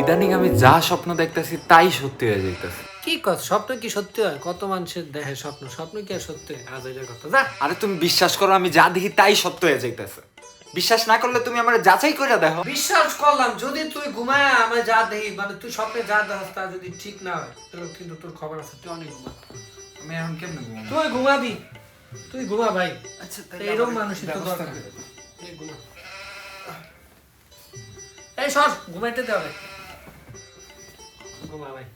ইদানিং আমি যা স্বপ্ন দেখতেছি তাই সত্যি হয়ে যাইতেছে। কি কথা স্বপ্ন কি সত্যি হয়? কত মানুষের দেখে স্বপ্ন? স্বপ্ন কি আর সত্যি? হয়? আজ এটার কথা যা। আরে তুমি বিশ্বাস করো আমি যা দেখি তাই সত্য হয়ে যাইতেছে। বিশ্বাস না করলে তুমি আমার যাচাই করে দেখো। বিশ্বাস করলাম যদি তুই ঘুমায় আমি যা দেখি মানে তুই স্বপ্নে যা দেখাস তা যদি ঠিক না হয় তাহলে কিন্তু তোর খবর আছে তুই অনেক ঘুমা আমি এখন কেমনে ঘুমাবো? তুই ঘুমাবি। তুই ঘুমা ভাই। আচ্ছা এইরকম মানুষই তো দরকার। এই ঘুমা। এই সর ঘুমাইতে দে ঘুমা ভাই।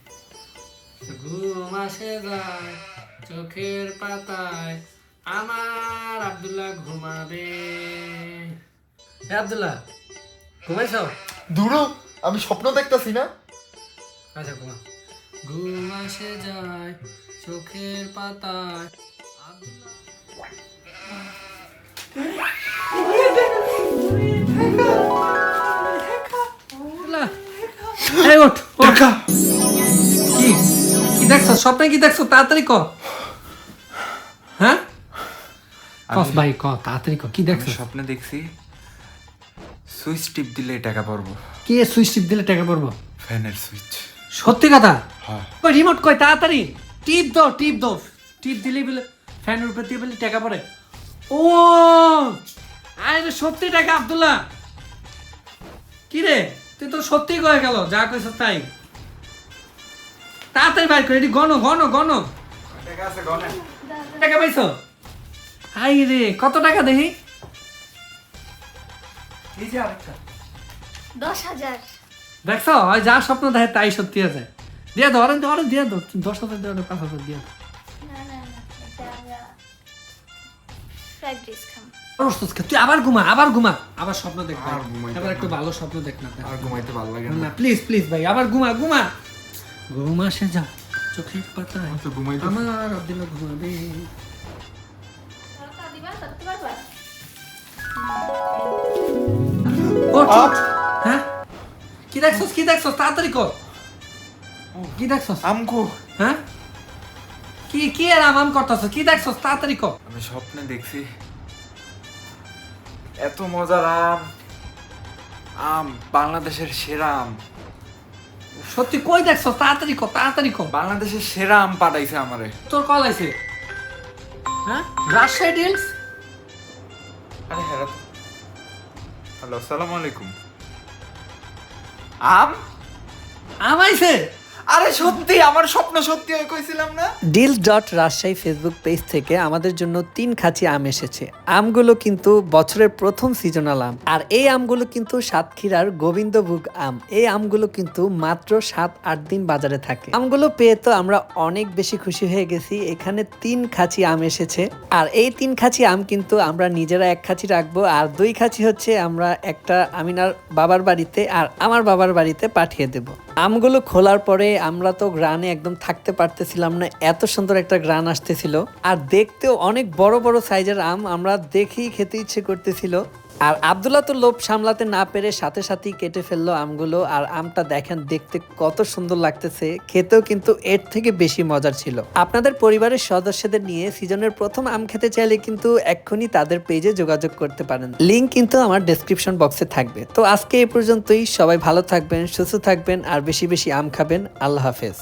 ঘুম আসে যায় চোখের পাতায় আমার আব্দুল্লাহ ঘুমাবে। আব্দুল্লাহ ঘুমাইছ? দূরও আমি স্বপ্ন দেখতাছি না? আচ্ছা ঘুমা। ঘুম আসে যায় চোখের পাতায় আব্দুল্লাহ এই ওঠ ওঠ। কি? কি দেখছ? স্বপ্নে কি দেখছ? তাড়াতাড়ি ক। হ্যাঁ? কস ভাই ক তাড়াতাড়ি ক। কি দেখছ? স্বপ্নে দেখছি সুইচ টিপ দিলে টাকা পারব কে সুইচ টিপ দিলে টাকা পড়ব? ফ্যানের সুইচ। সত্যি কথা? হ্যাঁ। কই রিমোট কই? তাড়াতাড়ি। টিপ দাও টিপ দাও। টিপ দিলেই বলে ফ্যানের উপরে দিয়ে বলে টাকা পড়ে। ও! আরে সত্যি টাকা আব্দুল্লাহ। কি রে? তুই তো সত্যি কয়ে গেল যা কইছ তাই। তাড়াতাড়ি বাইর করে এটি গণ গণ গণ। টাকা আছে গনে টাকা পাইছো? হাই রে কত টাকা দেখি? এই যে আরেকটা। দশ হাজার। দেখছ যা স্বপ্ন দেখে তাই সত্যি আছে। দিয়ে দাও অরেঞ্জ অরেঞ্জ দিয়ে দাও। দশ হাজার দিয়ে দাও পাঁচ হাজার দিয়ে দাও। না না না এটা আমরা ফ্রাইড রাইস খাম তুই আবার ঘুমা আবার ঘুমা। আবার স্বপ্ন দেখ ভাই। আর একটু ভালো স্বপ্ন দেখ না আর ঘুমাইতে ভালো লাগে না। না প্লিজ প্লিজ ভাই আবার ঘুমা ঘুমা। ঘুমা সে যা চোখের পাতায়। তো ঘুমাইতে আমার আব্দুল্লাহ ঘুমাবে। হ্যাঁ? কি দেখছস কি দেখছস? তাড়াতাড়ি কর। কি দেখছস? আমকো হ্যাঁ? কি কি আর আম করতেছ? কি দেখছস? তাড়াতাড়ি কর। আমি স্বপ্নে দেখছি। এত মজার আম। আম বাংলাদেশের সেরা আম। সত্যি কই দেখছস তাড়াতাড়ি কর তাড়াতাড়ি কর। বাংলাদেশের সেরা আম পাঠাইছে আমারে। তোর কল আইছে? হ্যাঁ? রাজশাহী ডিলস আরে হ্যাঁ হ্যালো আসসালামু আলাইকুম। আম? আমাইছে আরে সত্যি, আমার স্বপ্ন সত্যি হয়ে, কইছিলাম না? Deal dot Rajshahi Facebook page থেকে আমাদের জন্য তিন খাঁচি আম এসেছে। আমগুলো কিন্তু বছরের প্রথম সিজনাল আম। আর এই আমগুলো কিন্তু সাতক্ষীরার গোবিন্দভোগ আম। এই আমগুলো কিন্তু মাত্র সাত, আট দিন বাজারে থাকে। আমগুলো পেয়ে তো আমরা অনেক বেশি খুশি হয়ে গেছি। এখানে তিন খাঁচি আম এসেছে। আর এই তিন খাঁচি আম কিন্তু আমরা নিজেরা এক খাঁচি রাখব। আর দুই খাঁচি হচ্ছে আমরা একটা আমিনার বাবার বাড়িতে আর আমার বাবার বাড়িতে পাঠিয়ে দেব। আমগুলো খোলার পরে আমরা তো গ্রানে একদম থাকতে পারতেছিলাম না, এত সুন্দর একটা গ্রান আসতেছিল। আর দেখতেও অনেক বড় বড় সাইজের আম, আমরা দেখেই খেতে ইচ্ছে করতেছিল। আর আবদুল্লাহ তো লোভ সামলাতে না পেরে সাথে সাথেই কেটে ফেলল আমগুলো, আর আমটা দেখেন দেখতে কত সুন্দর লাগতেছে, খেতেও কিন্তু এর থেকে বেশি মজার ছিল। আপনাদের পরিবারের সদস্যদের নিয়ে সিজনের প্রথম আম খেতে চাইলে কিন্তু এক্ষুনি তাদের পেজে যোগাযোগ করতে পারেন। লিঙ্ক কিন্তু আমার ডেসক্রিপশন বক্সে থাকবে। তো আজকে এই পর্যন্তই, সবাই ভালো থাকবেন, সুস্থ থাকবেন, আর বেশি বেশি আম খাবেন। আল্লাহ হাফেজ।